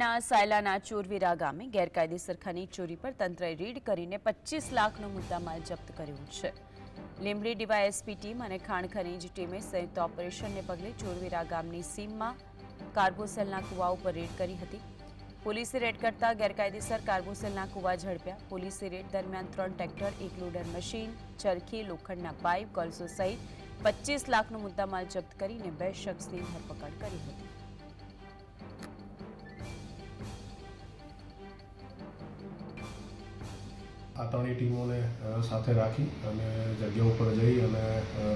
ના સાયલાના ચોરવીરા ગામે ગેરકાયદેસર ખનીજ ચોરી પર તંત્રએ રેડ કરીને પચીસ લાખનો મુદ્દામાલ જપ્ત કર્યો છે. લીંબડી ડીવાયએસપી ટીમ અને ખાણ ખનીજ ટીમે સંયુક્ત ઓપરેશનને પગલે ચોરવીરા ગામની સીમમાં કાર્બોસેલના કુવા ઉપર રેડ કરી હતી. પોલીસે રેડ કરતા ગેરકાયદેસર કાર્બોસેલના કુવા ઝડપ્યા. પોલીસે રેડ દરમિયાન ત્રણ ટ્રેક્ટર, એક લોડર મશીન, ચરખી, લોખંડના પાઇપ કોલસો સહિત પચીસ લાખનો મુદ્દામાલ જપ્ત કરીને બે શખ્સની ધરપકડ કરી હતી. આ ત્રણેય ટીમોને સાથે રાખી અને જગ્યા ઉપર જઈ અને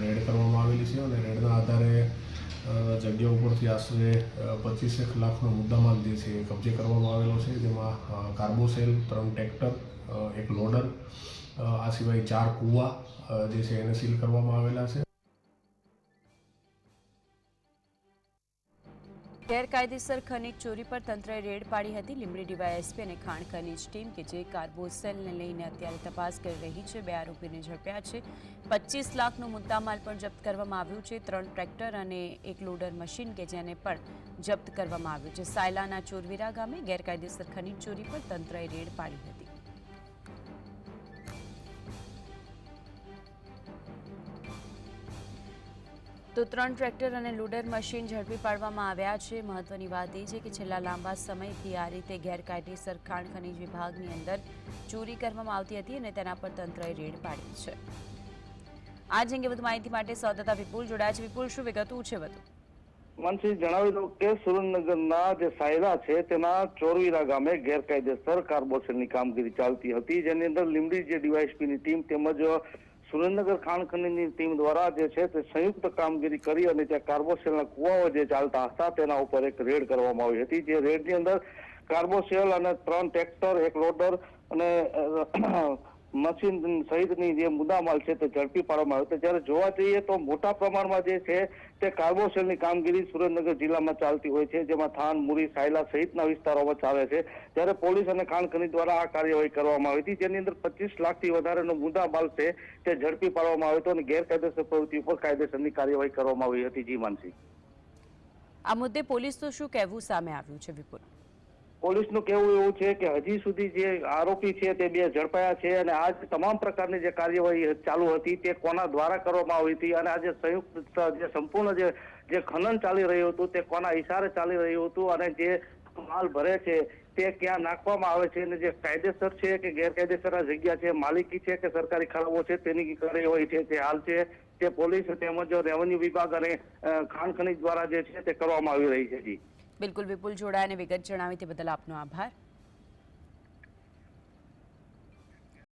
રેડ કરવામાં આવેલી છે અને રેડના આધારે જગ્યા ઉપરથી આશરે પચીસેક લાખનો મુદ્દામાલ જે છે કબજે કરવામાં આવેલો છે. જેમાં કાર્બોસેલ ત્રણ ટ્રેક્ટર એક લોડર આ સિવાય ચાર કૂવા જે છે એને સીલ કરવામાં આવેલા છે. ગેરકાયદેસર ખનીજ ચોરી પર તંત્રએ રેડ પાડી હતી. લીંબડી ડીવાયએસપી અને ખાણ ખનીજ ટીમ કે જે કાર્બોસેલને લઈને અત્યારે તપાસ કરી રહી છે, બે આરોપીને ઝડપ્યા છે. પચીસ લાખનો મુદ્દામાલ પણ જપ્ત કરવામાં આવ્યું છે. ત્રણ ટ્રેક્ટર અને એક લોડર મશીન કે જેને પણ જપ્ત કરવામાં આવ્યું છે. સાયલાના ચોરવીરા ગામે ગેરકાયદેસર ખનીજ ચોરી પર તંત્રએ રેડ પાડી હતી. તો ત્રણ ટ્રેક્ટર અને લોડર મશીન ઝડપી પાડવામાં આવ્યા છે. મહત્વની વાત એ છે કે છેલ્લા લાંબા સમયથી આ રીતે ગેરકાયદેસર ખાણ ખનીજ વિભાગની અંદર ચોરી કરવામાં આવતી હતી અને તેના પર તંત્રએ રેડ પાડી છે. આ અંગે વધુ માહિતી માટે સૌદાતા વિપુલ જોડાયા છે. વિપુલ, શું વિગતું છે વધુ? મનસિંહ જણાવી દઉં કે સુરેન્દ્રનગરના જે સાયલા છે તેના ચોરવીરા ગામે ગેરકાયદેસર કાર્બોસેલની કામગીરી ચાલતી હતી. જેની અંદર લીંબડી જે ડીવાયએસપીની ટીમ તેમજ સુરેન્દ્રનગર ખાણ ખનીજની ટીમ દ્વારા જે છે તે સંયુક્ત કામગીરી કરી અને ત્યાં કાર્બોસેલના કુવાઓ જે ચાલતા હતા તેના ઉપર એક રેડ કરવામાં આવી હતી. જે રેડની અંદર કાર્બોસેલ અને ત્રણ ટ્રેક્ટર, એક લોડર અને મશીન સહિતની જે મુદ્દામાલ છે તે ઝડપી પાડવામાં આવ્યો જ્યારે જોવા જઈએ તો મોટા પ્રમાણમાં જે છે તે કાર્બોસેલની કામગીરી સુરેન્દ્રનગર જિલ્લામાં ચાલતી હોય છે, જેમાં થાન, મુરી, સાયલા સહિતના વિસ્તારોમાં ચાલે છે. ત્યારે પોલીસ અને ખાણ દ્વારા આ કાર્યવાહી કરવામાં આવી હતી, જેની અંદર પચીસ લાખથી વધારેનો મુદ્દામાલ છે તે ઝડપી પાડવામાં આવ્યો હતો અને ગેરકાયદેસર પ્રવૃત્તિ ઉપર કાયદેસરની કાર્યવાહી કરવામાં આવી હતી. જી માનસી. આ મુદ્દે પોલીસનું શું કહેવું? સામે આવ્યું છે, વિપુલ. પોલીસનું કહેવું એવું છે કે હજી સુધી જે આરોપી છે તે બે ઝડપાયા છે અને આ તમામ પ્રકારની જે કાર્યવાહી ચાલુ હતી તે કોના દ્વારા કરવામાં આવી હતી અને આ જે સંયુક્ત જે સંપૂર્ણ જે જે ખનન ચાલી રહ્યું હતું તે કોના ઇશારે ચાલી રહ્યું હતું અને જે માલ ભરે છે તે ક્યાં નાખવામાં આવે છે અને જે કાયદેસર છે કે ગેરકાયદેસર આ જગ્યા છે, માલિકી છે કે સરકારી ખરાબો છે તેની કાર્યવાહી છે તે હાલ છે તે પોલીસ તેમજ રેવન્યુ વિભાગ અને ખાણ ખનીજ દ્વારા જે છે તે કરવામાં આવી રહી છે જી. બિલકુલ વિપુલ જોડાયા અને વિગત જણાવી તે બદલ આપનો આભાર.